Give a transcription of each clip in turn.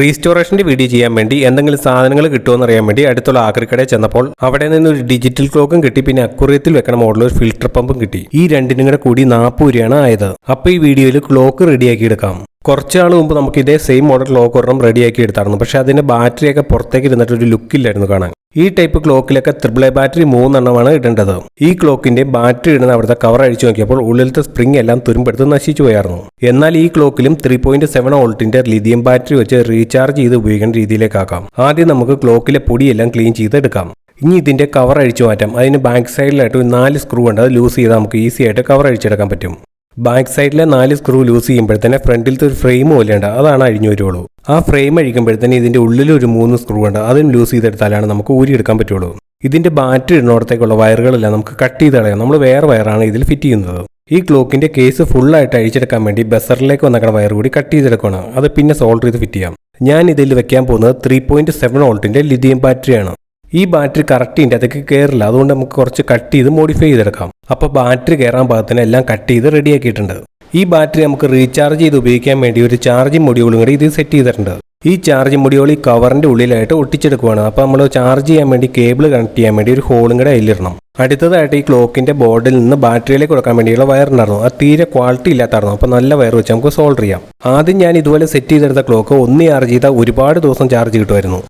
റീസ്റ്റോറേഷന്റെ video ചെയ്യാൻ വേണ്ടി എന്തെങ്കിലും സാധനങ്ങൾ കിട്ടുമെന്ന് അറിയാൻ വേണ്ടി അടുത്തുള്ള ആക്രിക്കടയിൽ ചെന്നപ്പോൾ അവിടെ നിന്ന് ഒരു ഡിജിറ്റൽ ക്ലോക്കും കിട്ടി പിന്നെ അക്കുറിയത്തിൽ വെക്കണ മോഡൽ ഒരു ഫിൽട്ടർ പമ്പും കിട്ടി. ഈ രണ്ടിനും കൂടെ നാൽപ്പത് രൂപയാണ് ആയത്. അപ്പൊ ഈ വീഡിയോയിൽ ക്ലോക്ക് റെഡിയാക്കി എടുക്കാം കുറച്ച് നാൾ മുമ്പ് നമുക്ക് ഇതേ സെയിം മോഡൽ ക്ലോക്ക് ഒരെണ്ണം റെഡിയാക്കി എടുത്തായിരുന്നു. പക്ഷെ അതിന്റെ ബാറ്ററിയൊക്കെ പുറത്തേക്ക് ഇരുന്നിട്ട് ഒരു ലുക്കില്ലായിരുന്നു കാണാൻ. ഈ ടൈപ്പ് ക്ലോക്കിലൊക്കെ ത്രിബിൾ എ ബാറ്ററി മൂന്നെണ്ണമാണ് ഇടേണ്ടത്. ഈ ക്ലോക്കിന്റെ ബാറ്ററി ഇടുന്ന അവിടുത്തെ കവർ അഴിച്ചു നോക്കിയപ്പോൾ ഉള്ളിലത്തെ സ്പ്രിംഗ് എല്ലാം തുരുമ്പെടുത്ത് നശിച്ചു പോയായിരുന്നു. എന്നാൽ ഈ ക്ലോക്കിലും ത്രീ പോയിന്റ് സെവൻ വോൾട്ടിന്റെ ലിഥിയം ബാറ്ററി വെച്ച് റീചാർജ് ചെയ്ത് ഉപയോഗിക്കേണ്ട രീതിയിലേക്കാക്കാം. ആദ്യം നമുക്ക് ക്ലോക്കിലെ പൊടിയെല്ലാം ക്ലീൻ ചെയ്തെടുക്കാം. ഇനി ഇതിന്റെ കവർ അഴിച്ചു മാറ്റാം. അതിന് ബാക്ക് സൈഡിലായിട്ട് ഒരു നാല് സ്ക്രൂ ഉണ്ട്. അത് ലൂസ് ചെയ്താൽ നമുക്ക് ഈസി ആയിട്ട് കവർ അഴിച്ചെടുക്കാൻ പറ്റും. ബാക്ക് സൈഡിലെ നാല് സ്ക്രൂ ലൂസ് ചെയ്യുമ്പോഴത്തേനെ ഫ്രണ്ടിലത്തെ ഒരു ഫ്രെയിം പോലെയുണ്ട്. അതാണ് അഴിഞ്ഞു വരുള്ളൂ. ആ ഫ്രെയിം അഴിക്കുമ്പോഴത്തേനെ ഇതിന്റെ ഉള്ളിൽ ഒരു മൂന്ന് സ്ക്രൂ ഉണ്ട്. അതും ലൂസ് ചെയ്തെടുത്താലാണ് നമുക്ക് ഊരിയെടുക്കാൻ പറ്റുള്ളൂ. ഇതിന്റെ ബാറ്ററി ഇടുന്നിടത്തേക്കുള്ള വയറുകളെല്ലാം നമുക്ക് കട്ട് ചെയ്ത് കളയാം. നമ്മൾ വേറെ വയറാണ് ഇതിൽ ഫിറ്റ് ചെയ്യുന്നത്. ഈ ക്ലോക്കിന്റെ കേസ് ഫുള്ളായിട്ട് അഴിച്ചെടുക്കാൻ വേണ്ടി ബസറിലേക്ക് വന്നക്കണ വയർ കൂടി കട്ട് ചെയ്തെടുക്കണം അത് പിന്നെ സോൾഡർ ചെയ്ത് ഫിറ്റ് ചെയ്യാം. ഞാൻ ഇതിൽ വെക്കാൻ പോകുന്നത് ത്രീ പോയിന്റ് സെവൻ വോൾട്ടിന്റെ ലിഥിയം ബാറ്ററിയാണ് ഈ ബാറ്ററി കറക്റ്റ് ഇതിന്റെ അതൊക്കെ കയറില്ല അതുകൊണ്ട് നമുക്ക് കുറച്ച് കട്ട് ചെയ്ത് മോഡിഫൈ ചെയ്തെടുക്കാം. അപ്പോൾ ബാറ്ററി കയറാൻ പാകത്തിന് എല്ലാം കട്ട് ചെയ്ത് റെഡിയാക്കിയിട്ടുണ്ട് ഈ ബാറ്ററി നമുക്ക് റീചാർജ് ചെയ്ത് ഉപയോഗിക്കാൻ വേണ്ടി ഒരു ചാർജിങ് മൊഡ്യൂളും കൂടി ഇത് സെറ്റ് ചെയ്തിട്ടുണ്ട്. ഈ ചാർജ് മൊഡ്യൂൾ ഈ കവറിന്റെ ഉള്ളിലായിട്ട് ഒട്ടിച്ചെടുക്കുവാണ്. അപ്പോൾ നമ്മൾ ചാർജ് ചെയ്യാൻ വേണ്ടി കേബിൾ കണക്ട് ചെയ്യാൻ വേണ്ടി ഒരു ഹോളും കൂടെ അതിലിടണം. അടുത്തതായിട്ട് ഈ ക്ലോക്കിന്റെ ബോർഡിൽ നിന്ന് ബാറ്ററിയിലേക്ക് കൊടുക്കാൻ വേണ്ടിയുള്ള വയർ ഉണ്ടായിരുന്നു. അത് തീരെ ക്വാളിറ്റി ഇല്ലാത്തായിരുന്നു. അപ്പോൾ നല്ല വയർ വെച്ച് നമുക്ക് സോൾവ് ചെയ്യാം. ആദ്യം ഞാൻ ഇതുപോലെ സെറ്റ് ചെയ്തെടുത്ത ക്ലോക്ക് ഒന്ന് ചാർജ് ചെയ്താൽ ഒരുപാട് ദിവസം ചാർജ് കിട്ടുമായിരുന്നു.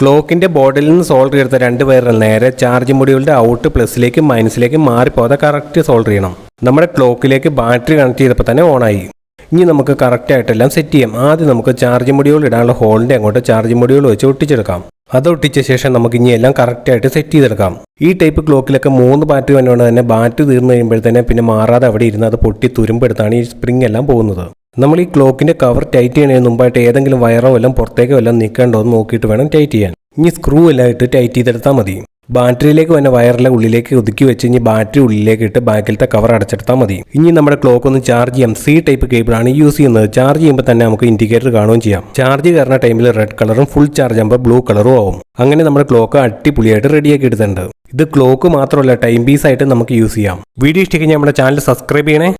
ക്ലോക്കിന്റെ ബോർഡിൽ നിന്ന് സോൾഡർ ചെയ്ത രണ്ട് വയറിൽ നേരെ ചാർജ് മൊഡ്യൂളിന്റെ ഔട്ട് പ്ലസ്സിലേക്കും മൈനസിലേക്കും മാറിപ്പോകാതെ കറക്റ്റ് സോൾഡർ ചെയ്യണം. നമ്മുടെ ക്ലോക്കിലേക്ക് ബാറ്ററി കണക്ട് ചെയ്തപ്പോൾ തന്നെ ഓണായി. ഇനി നമുക്ക് കറക്റ്റായിട്ടെല്ലാം സെറ്റ് ചെയ്യാം. ആദ്യം നമുക്ക് ചാർജ് മൊഡ്യൂൾ ഇടാനുള്ള ഹോളിന്റെ അങ്ങോട്ട് ചാർജ് മൊഡ്യൂൾ വെച്ച് ഒട്ടിച്ചെടുക്കാം. അത് ഒട്ടിച്ച ശേഷം നമുക്ക് ഇനി എല്ലാം കറക്റ്റായിട്ട് സെറ്റ് ചെയ്തെടുക്കാം. ഈ ടൈപ്പ് ക്ലോക്കിലൊക്കെ മൂന്ന് ബാറ്ററി വന്നുകൊണ്ട് തന്നെ ബാറ്ററി തീർന്നു കഴിയുമ്പോഴത്തേനെ പിന്നെ മാറാതെ അവിടെ ഇരുന്ന് അത് പൊട്ടി തുരുമ്പെടുത്താണ് ഈ സ്പ്രിംഗ് എല്ലാം പോകുന്നത്. നമ്മൾ ഈ ക്ലോക്കിന്റെ കവർ ടൈറ്റ് ചെയ്യുന്നതിന് മുമ്പായിട്ട് ഏതെങ്കിലും വയറോ വല്ലതും പുറത്തേക്കോ വല്ലതും നിൽക്കേണ്ടോ എന്ന് നോക്കിയിട്ട് വേണം ടൈറ്റ് ചെയ്യാൻ. ഇനി സ്ക്രൂ എല്ലാം ഇട്ട് ടൈറ്റ് ചെയ്തെടുത്താൽ മതി. ബാറ്ററിയിലേക്ക് വന്ന വയറിലെ ഉള്ളിലേക്ക് ഒതുക്കി വെച്ച് ഇനി ബാറ്ററി ഉള്ളിലേക്ക് ഇട്ട് ബാക്കിലത്തെ കവർ അടച്ചെടുത്താൽ മതി. ഇനി നമ്മുടെ ക്ലോക്ക് ഒന്ന് ചാർജ് ചെയ്യാം. സി ടൈപ്പ് കേബിളാണ് യൂസ് ചെയ്യുന്നത്. ചാർജ് ചെയ്യുമ്പോൾ തന്നെ നമുക്ക് ഇൻഡിക്കേറ്റർ കാണുകയും ചെയ്യാം. ചാർജ് കയറുന്ന ടൈമിൽ റെഡ് കളറും ഫുൾ ചാർജ് ആകുമ്പോൾ ബ്ലൂ കളറും ആവും. അങ്ങനെ നമ്മുടെ ക്ലോക്ക് അടിപൊളിയായിട്ട് റെഡിയാക്കി എടുത്തിട്ടുണ്ട്. ഇത് ക്ലോക്ക് മാത്രമല്ല ടൈം പീസ് ആയിട്ട് നമുക്ക് യൂസ് ചെയ്യാം. വീഡിയോ ഇഷ്ടമെങ്കിൽ നമ്മുടെ ചാനൽ സബ്സ്ക്രൈബ് ചെയ്യണേ.